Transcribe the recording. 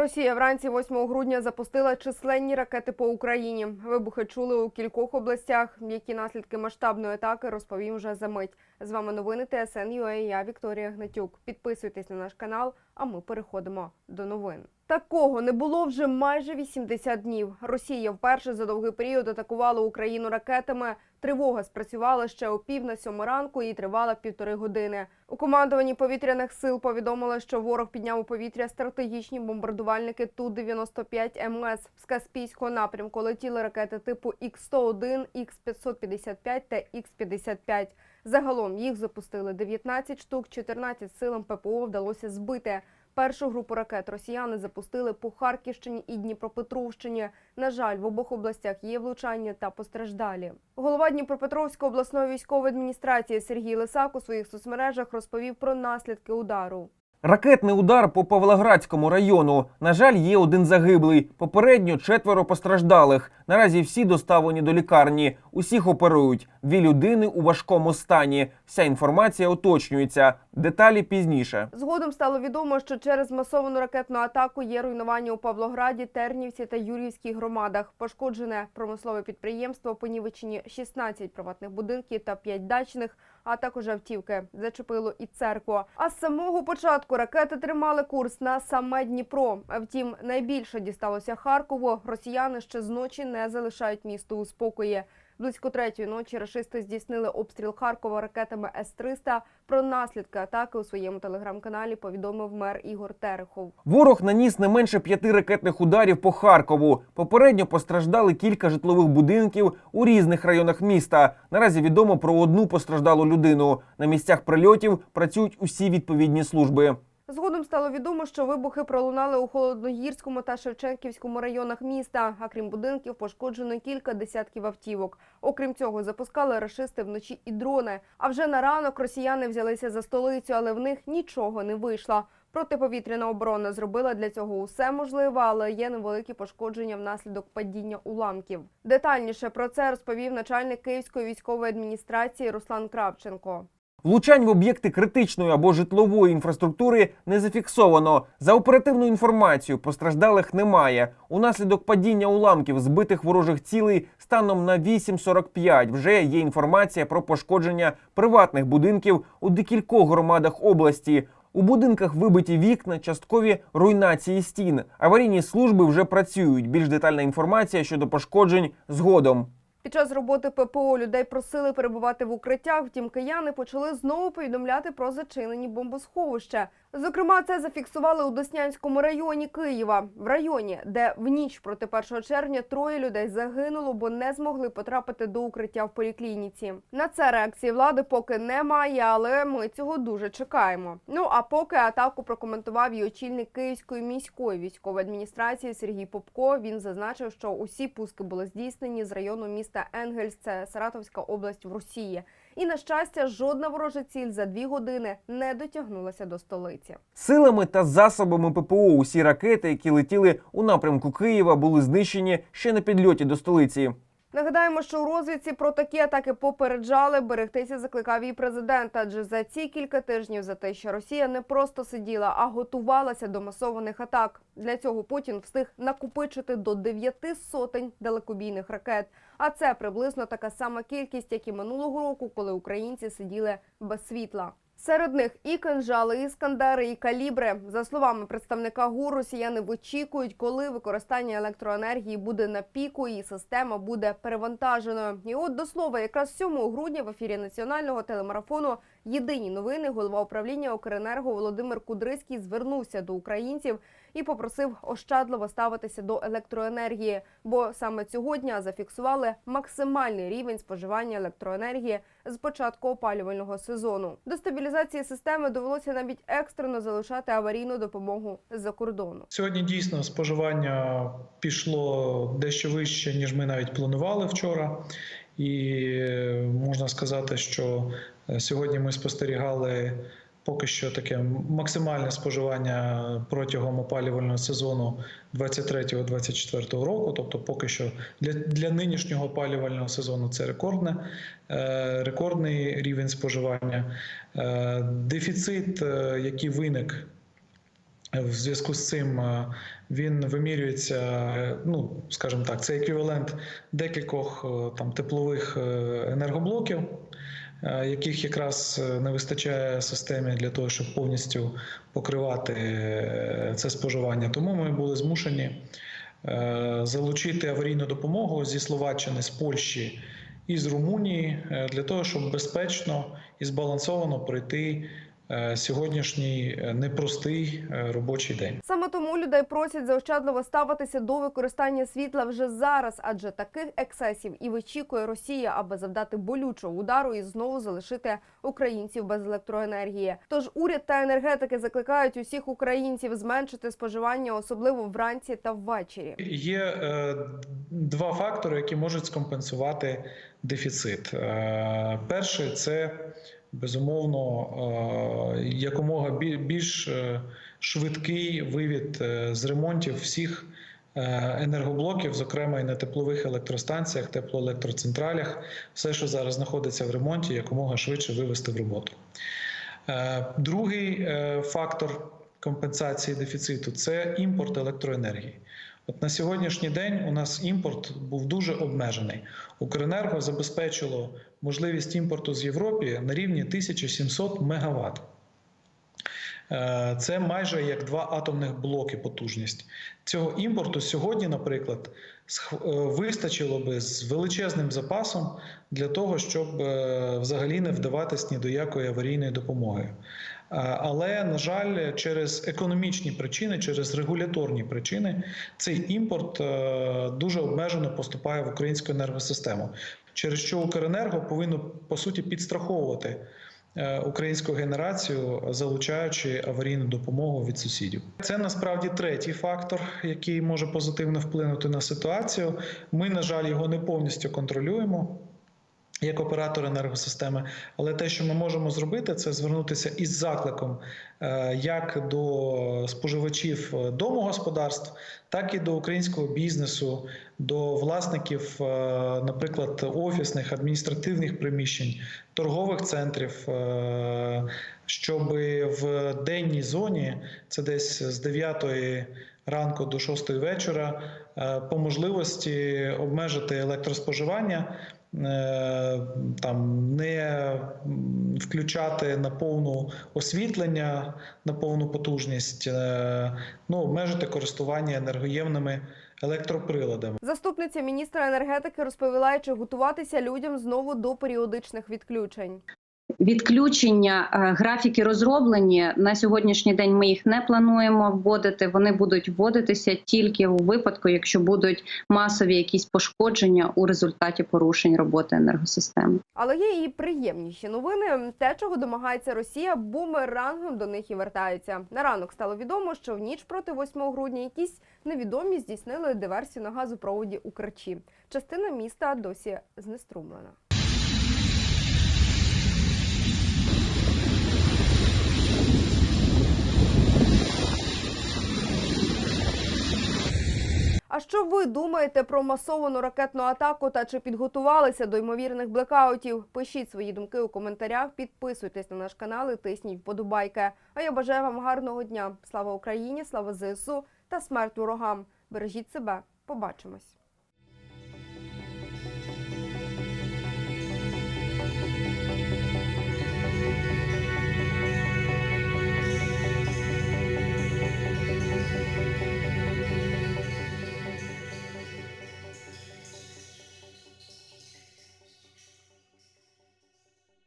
Росія вранці 8 грудня запустила численні ракети по Україні. Вибухи чули у кількох областях. Які наслідки масштабної атаки розповім вже за мить. З вами новини ТСН.UA, Я Вікторія Гнатюк. Підписуйтесь на наш канал, а ми переходимо до новин. Такого не було вже майже 80 днів. Росія вперше за довгий період атакувала Україну ракетами. Тривога спрацювала ще о пів на сьому ранку і тривала півтори години. У командуванні повітряних сил повідомили, що ворог підняв у повітря стратегічні бомбардувальники Ту-95 МС. З Каспійського напрямку летіли ракети типу Х-101, Х-555 та Х-55. Загалом їх запустили 19 штук, 14 силам ППО вдалося збити. Першу групу ракет росіяни запустили по Харківщині і Дніпропетровщині. На жаль, в обох областях є влучання та постраждалі. Голова Дніпропетровської обласної військової адміністрації Сергій Лисак у своїх соцмережах розповів про наслідки удару. Ракетний удар по Павлоградському району. На жаль, є один загиблий. Попередньо четверо постраждалих. Наразі всі доставлені до лікарні. Усіх оперують. Дві людини у важкому стані. Вся інформація уточнюється. Деталі пізніше. Згодом стало відомо, що через масовану ракетну атаку є руйнування у Павлограді, Тернівці та Юрівській громадах. Пошкоджене промислове підприємство, понівечені 16 приватних будинків та 5 дачних, а також автівки. Зачепило і церкву. А з самого початку ракети тримали курс на саме Дніпро. Втім, найбільше дісталося Харкову. Росіяни ще зночі не залишають місто у спокої. Близько третьої ночі рашисти здійснили обстріл Харкова ракетами С-300. Про наслідки атаки у своєму телеграм-каналі повідомив мер Ігор Терехов. Ворог наніс не менше п'яти ракетних ударів по Харкову. Попередньо постраждали кілька житлових будинків у різних районах міста. Наразі відомо про одну постраждалу людину. На місцях прильотів працюють усі відповідні служби. Згодом стало відомо, що вибухи пролунали у Холодногірському та Шевченківському районах міста. А крім будинків, пошкоджено кілька десятків автівок. Окрім цього, запускали рашисти вночі і дрони. А вже на ранок росіяни взялися за столицю, але в них нічого не вийшло. Протиповітряна оборона зробила для цього усе можливе, але є невеликі пошкодження внаслідок падіння уламків. Детальніше про це розповів начальник Київської військової адміністрації Руслан Кравченко. Влучань в об'єкти критичної або житлової інфраструктури не зафіксовано. За оперативну інформацію постраждалих немає. Унаслідок падіння уламків збитих ворожих цілей станом на 8.45 вже є інформація про пошкодження приватних будинків у декількох громадах області. У будинках вибиті вікна, часткові руйнації стін. Аварійні служби вже працюють. Більш детальна інформація щодо пошкоджень згодом. Під час роботи ППО людей просили перебувати в укриттях. Втім, кияни почали знову повідомляти про зачинені бомбосховища. Зокрема, це зафіксували у Деснянському районі Києва, в районі, де в ніч проти 1 червня троє людей загинуло, бо не змогли потрапити до укриття в поліклініці. На це реакції влади поки немає, але ми цього дуже чекаємо. Ну а поки атаку прокоментував і очільник Київської міської військової адміністрації Сергій Попко. Він зазначив, що усі пуски були здійснені з району міста Енгельс, це Саратовська область в Росії. І на щастя, жодна ворожа ціль за дві години не дотягнулася до столиці. Силами та засобами ППО усі ракети, які летіли у напрямку Києва, були знищені ще на підльоті до столиці. Нагадаємо, що у розвідці про такі атаки попереджали. Берегтися закликав і президент. Адже за ці кілька тижнів за те, що Росія не просто сиділа, а готувалася до масованих атак. Для цього Путін встиг накопичити до дев'яти сотень далекобійних ракет. А це приблизно така сама кількість, як і минулого року, коли українці сиділи без світла. Серед них і кинжали, і скандери, і калібри. За словами представника ГУР, росіяни вичікують, коли використання електроенергії буде на піку і система буде перевантаженою. І от до слова, якраз 7 грудня в ефірі національного телемарафону Єдині новини голова управління Укренерго Володимир Кудрицький звернувся до українців і попросив ощадливо ставитися до електроенергії, бо саме цього дня зафіксували максимальний рівень споживання електроенергії з початку опалювального сезону. До стабілізації системи довелося навіть екстрено залишати аварійну допомогу з-за кордону. Сьогодні дійсно споживання пішло дещо вище, ніж ми навіть планували вчора. І е, можна сказати, що сьогодні ми спостерігали поки що таке максимальне споживання протягом опалювального сезону 23-24 року. Тобто, поки що для, для нинішнього опалювального сезону це рекордне, е, рекордний рівень споживання. Е, Дефіцит, е, який виник В зв'язку з цим е, він вимірюється, е, ну скажімо так, це еквівалент декількох е, там теплових е, енергоблоків, е, яких якраз е, не вистачає системі для того, щоб повністю покривати е, це споживання. Тому ми були змушені е, залучити аварійну допомогу зі Словаччини, з Польщі і з Румунії е, для того, щоб безпечно і збалансовано пройти е, сьогоднішній е, непростий е, робочий день. Саме тому людей просять заощадливо ставитися до використання світла вже зараз, адже таких ексесів і вичікує Росія, аби завдати болючого удару і знову залишити українців без електроенергії. Тож уряд та енергетики закликають усіх українців зменшити споживання, особливо вранці та ввечері. Є е, два фактори, які можуть скомпенсувати дефіцит. Е, перший це безумовно е, якомога більш е, швидкий вивід е, з ремонтів всіх енергоблоків, зокрема і на теплових електростанціях, теплоелектроцентралях, все, що зараз знаходиться в ремонті, якомога швидше вивести в роботу. Другий фактор компенсації дефіциту це імпорт електроенергії. От на сьогоднішній день у нас імпорт був дуже обмежений. Укренерго забезпечило можливість імпорту з Європи на рівні 1700 мегаватт. Е, Це майже як два атомних блоки потужність. Цього імпорту сьогодні, наприклад, е, вистачило би з величезним запасом для того, щоб е, взагалі не вдаватись ні до якої аварійної допомоги. Е, Але, на жаль, через економічні причини, через регуляторні причини, цей імпорт е, дуже обмежено поступає в українську енергосистему, через що Укренерго повинно по суті підстраховувати е, українську генерацію, залучаючи аварійну допомогу від сусідів. Це насправді третій фактор, який може позитивно вплинути на ситуацію. Ми, на жаль, його не повністю контролюємо. Як оператор енергосистеми, але те, що ми можемо зробити, це звернутися із закликом е, як до споживачів домогосподарств, так і до українського бізнесу, до власників, е, наприклад, офісних адміністративних приміщень, торгових центрів, е, щоб в денній зоні, це десь з 9 ранку до 6 вечора, по можливості обмежити електроспоживання. Е, Там не включати на повну освітлення, на повну потужність, е, ну обмежити користування енергоємними електроприладами. Заступниця міністра енергетики розповіла, чи готуватися людям знову до періодичних відключень. Відключення е, графіки розроблені на сьогоднішній день. Ми їх не плануємо вводити. Вони будуть вводитися тільки у випадку, якщо будуть масові якісь пошкодження у результаті порушень роботи енергосистеми. Але є і приємніші новини. Те, чого домагається Росія, бумерангом до них і вертається. На ранок стало відомо, що в ніч проти 8 грудня якісь невідомі здійснили диверсію на газопроводі у Керчі. Частина міста досі знеструмлена. А що ви думаєте про масовану ракетну атаку та чи підготувалися до ймовірних блекаутів? Пишіть свої думки у коментарях, підписуйтесь на наш канал і тисніть вподобайки. А я бажаю вам гарного дня. Слава Україні, слава ЗСУ та смерть ворогам. Бережіть себе. Побачимось.